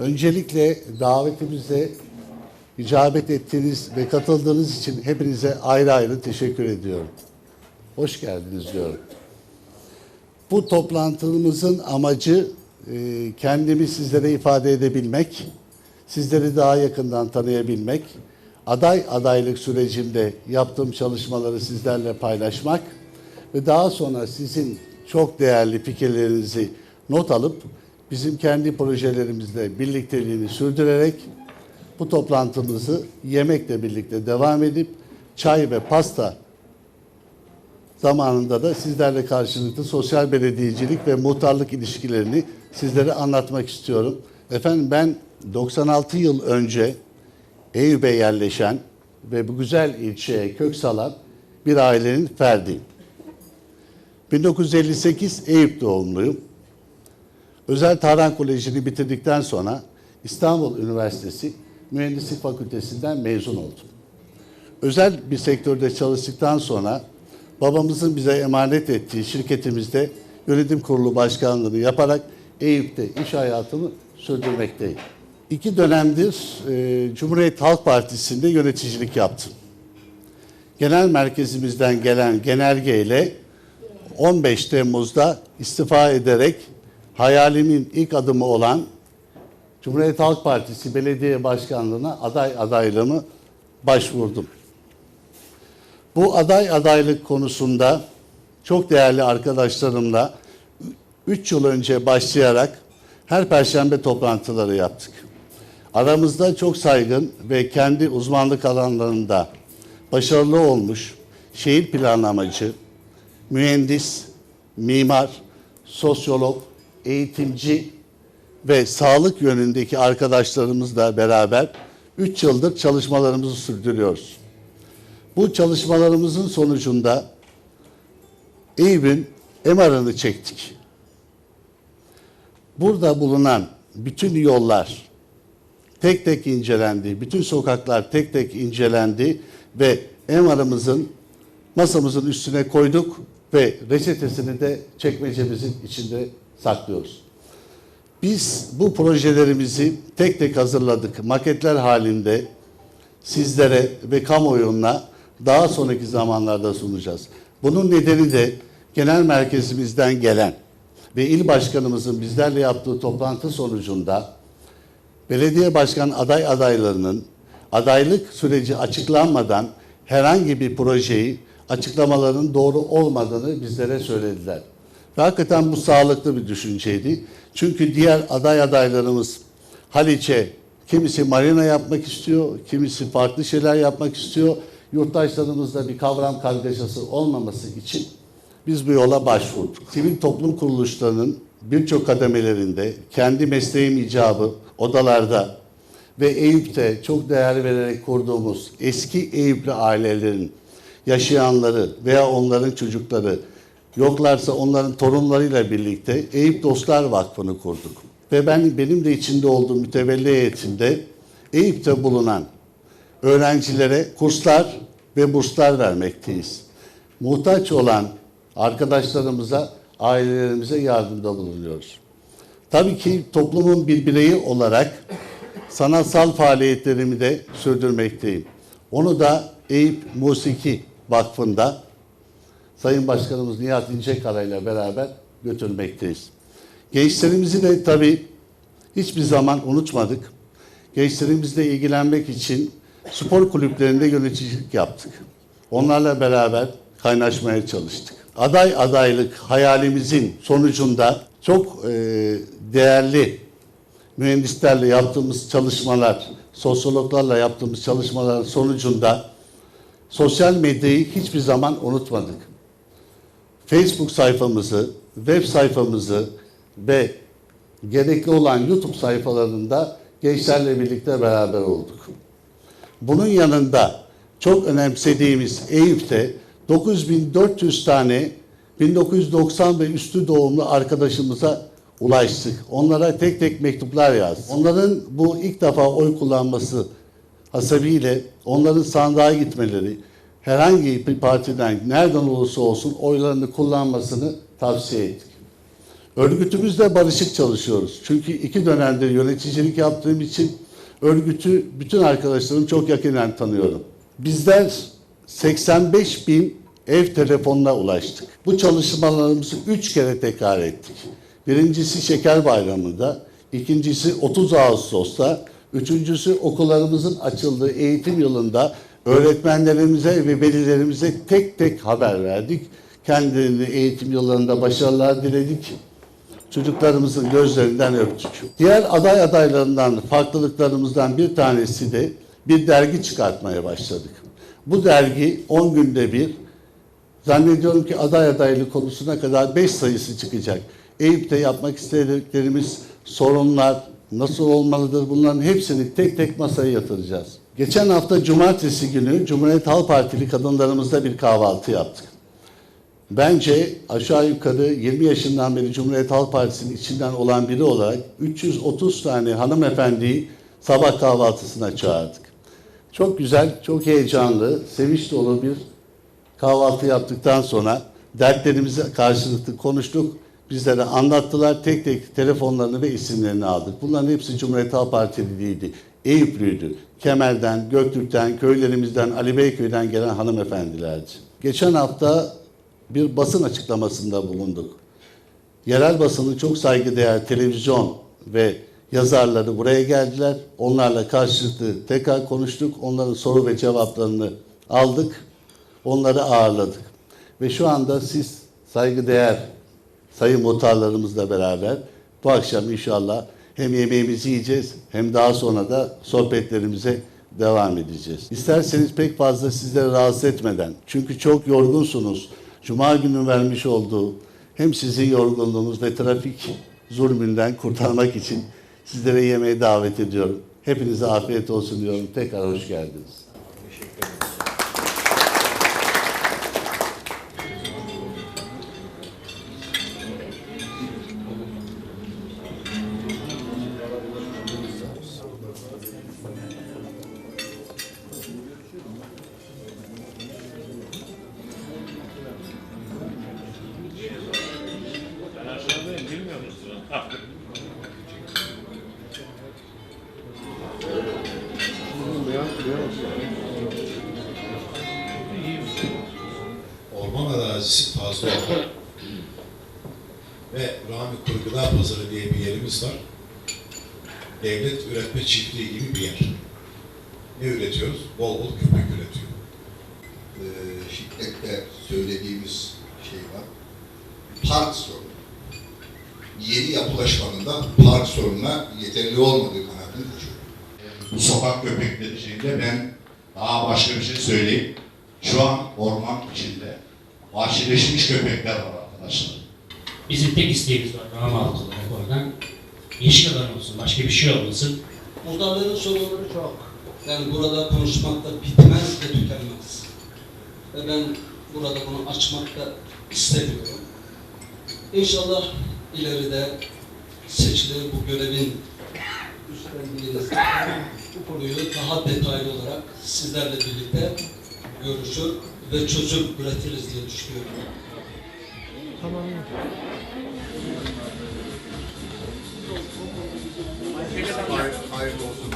Öncelikle davetimize icabet ettiğiniz ve katıldığınız için hepinize ayrı ayrı teşekkür ediyorum. Hoş geldiniz diyorum. Bu toplantımızın amacı e, kendimi sizlere ifade edebilmek, sizleri daha yakından tanıyabilmek, aday adaylık sürecinde yaptığım çalışmaları sizlerle paylaşmak ve daha sonra sizin çok değerli fikirlerinizi not alıp bizim kendi projelerimizle birlikteliğini sürdürerek bu toplantımızı yemekle birlikte devam edip çay ve pasta zamanında da sizlerle karşılıklı sosyal belediyecilik ve muhtarlık ilişkilerini sizlere anlatmak istiyorum. Efendim ben 96 yıl önce Eyüp'e yerleşen ve bu güzel ilçeye kök salan bir ailenin ferdiyim. 1958 Eyüp doğumluyum. Özel Tarhan Koleji'ni bitirdikten sonra İstanbul Üniversitesi Mühendislik Fakültesinden mezun oldum. Özel bir sektörde çalıştıktan sonra babamızın bize emanet ettiği şirketimizde yönetim kurulu başkanlığını yaparak Eyüp'te iş hayatımı sürdürmekteyim. İki dönemdir e, Cumhuriyet Halk Partisi'nde yöneticilik yaptım. Genel merkezimizden gelen genelgeyle 15 Temmuz'da istifa ederek hayalimin ilk adımı olan Cumhuriyet Halk Partisi Belediye Başkanlığı'na aday adaylığımı başvurdum. Bu aday adaylık konusunda çok değerli arkadaşlarımla 3 yıl önce başlayarak her perşembe toplantıları yaptık. Aramızda çok saygın ve kendi uzmanlık alanlarında başarılı olmuş şehir planlamacı, mühendis, mimar, sosyolog, eğitimci ve sağlık yönündeki arkadaşlarımızla beraber 3 yıldır çalışmalarımızı sürdürüyoruz. Bu çalışmalarımızın sonucunda Eyüp'ün MR'ını çektik. Burada bulunan bütün yollar tek tek incelendi, bütün sokaklar tek tek incelendi ve MR'ımızın masamızın üstüne koyduk ve reçetesini de çekmecemizin içinde saklıyoruz. Biz bu projelerimizi tek tek hazırladık. Maketler halinde sizlere ve kamuoyuna daha sonraki zamanlarda sunacağız. Bunun nedeni de genel merkezimizden gelen ve il başkanımızın bizlerle yaptığı toplantı sonucunda belediye başkan aday adaylarının adaylık süreci açıklanmadan herhangi bir projeyi açıklamaların doğru olmadığını bizlere söylediler. Hakikaten bu sağlıklı bir düşünceydi. Çünkü diğer aday adaylarımız Haliç'e kimisi marina yapmak istiyor, kimisi farklı şeyler yapmak istiyor. Yurttaşlarımızda bir kavram kargaşası olmaması için biz bu yola başvurduk. Sivil toplum kuruluşlarının birçok kademelerinde kendi mesleğim icabı odalarda ve Eyüp'te çok değer vererek kurduğumuz eski Eyüplü ailelerin yaşayanları veya onların çocukları yoklarsa onların torunlarıyla birlikte Eyüp Dostlar Vakfı'nı kurduk. Ve ben benim de içinde olduğum mütevelli heyetinde Eyüp'te bulunan öğrencilere kurslar ve burslar vermekteyiz. Muhtaç olan arkadaşlarımıza, ailelerimize yardımda bulunuyoruz. Tabii ki toplumun bir bireyi olarak sanatsal faaliyetlerimi de sürdürmekteyim. Onu da Eyüp Musiki Vakfı'nda Sayın Başkanımız Nihat İncekara ile beraber götürmekteyiz. Gençlerimizi de tabii hiçbir zaman unutmadık. Gençlerimizle ilgilenmek için spor kulüplerinde yöneticilik yaptık. Onlarla beraber kaynaşmaya çalıştık. Aday adaylık hayalimizin sonucunda çok e, değerli mühendislerle yaptığımız çalışmalar, sosyologlarla yaptığımız çalışmaların sonucunda sosyal medyayı hiçbir zaman unutmadık. Facebook sayfamızı, web sayfamızı ve gerekli olan YouTube sayfalarında gençlerle birlikte beraber olduk. Bunun yanında çok önemsediğimiz Eyüp'te 9400 tane 1990 ve üstü doğumlu arkadaşımıza ulaştık. Onlara tek tek mektuplar yazdık. Onların bu ilk defa oy kullanması hasebiyle onların sandığa gitmeleri, herhangi bir partiden nereden olursa olsun oylarını kullanmasını tavsiye ettik. Örgütümüzle barışık çalışıyoruz. Çünkü iki dönemdir yöneticilik yaptığım için örgütü bütün arkadaşlarım çok yakinen tanıyorum. Bizler 85 bin ev telefonuna ulaştık. Bu çalışmalarımızı üç kere tekrar ettik. Birincisi Şeker Bayramı'nda, ikincisi 30 Ağustos'ta, üçüncüsü okullarımızın açıldığı eğitim yılında öğretmenlerimize ve velilerimize tek tek haber verdik. Kendilerini eğitim yıllarında başarılar diledik. Çocuklarımızın gözlerinden öptük. Diğer aday adaylarından farklılıklarımızdan bir tanesi de bir dergi çıkartmaya başladık. Bu dergi 10 günde bir Zannediyorum ki aday adaylık konusuna kadar 5 sayısı çıkacak. Eyüp'te yapmak istediklerimiz sorunlar, nasıl olmalıdır bunların hepsini tek tek masaya yatıracağız. Geçen hafta cumartesi günü Cumhuriyet Halk Partili kadınlarımızla bir kahvaltı yaptık. Bence aşağı yukarı 20 yaşından beri Cumhuriyet Halk Partisi'nin içinden olan biri olarak 330 tane hanımefendiyi sabah kahvaltısına çağırdık. Çok güzel, çok heyecanlı, sevinç dolu bir kahvaltı yaptıktan sonra dertlerimizi karşılıklı konuştuk. Bizlere anlattılar. Tek tek telefonlarını ve isimlerini aldık. Bunların hepsi Cumhuriyet Halk Partiliydi. Eyüplüydü. Kemer'den, Göktürk'ten, köylerimizden, Ali Beyköy'den gelen hanımefendilerdi. Geçen hafta bir basın açıklamasında bulunduk. Yerel basının çok saygıdeğer televizyon ve yazarları buraya geldiler. Onlarla karşılıklı tekrar konuştuk. Onların soru ve cevaplarını aldık. Onları ağırladık. Ve şu anda siz saygıdeğer sayın muhtarlarımızla beraber bu akşam inşallah hem yemeğimizi yiyeceğiz hem daha sonra da sohbetlerimize devam edeceğiz. İsterseniz pek fazla sizleri rahatsız etmeden çünkü çok yorgunsunuz. Cuma günü vermiş olduğu hem sizin yorgunluğunuz ve trafik zulmünden kurtarmak için sizlere yemeğe davet ediyorum. Hepinize afiyet olsun diyorum. Tekrar hoş geldiniz. Olan ve Rami Kuru Gıda Pazarı diye bir yerimiz var. Devlet üretme çiftliği gibi bir yer. Ne üretiyoruz? Bol bol köpek üretiyor. e, şiddetle söylediğimiz şey var. Park sorunu. Yeni yapılaşmanın da park sorununa yeterli olmadığı kanaatini taşıyorum. bu sokak köpekleri şeyinde ben daha başka bir şey söyleyeyim. Şu an orman içinde vahşileşmiş köpekler var arkadaşlar. Bizim tek isteğimiz var Rahmanlı olarak oradan. Yeşil alan olsun, başka bir şey olmasın. Muhtarların sorunları çok. Yani burada konuşmak da bitmez ve tükenmez. Ve ben burada bunu açmak da istemiyorum. İnşallah ileride seçilir bu görevin üstlendiğinizde bu konuyu daha detaylı olarak sizlerle birlikte görüşür ve çözüm üretiriz diye düşünüyorum. Hayırlı olsun.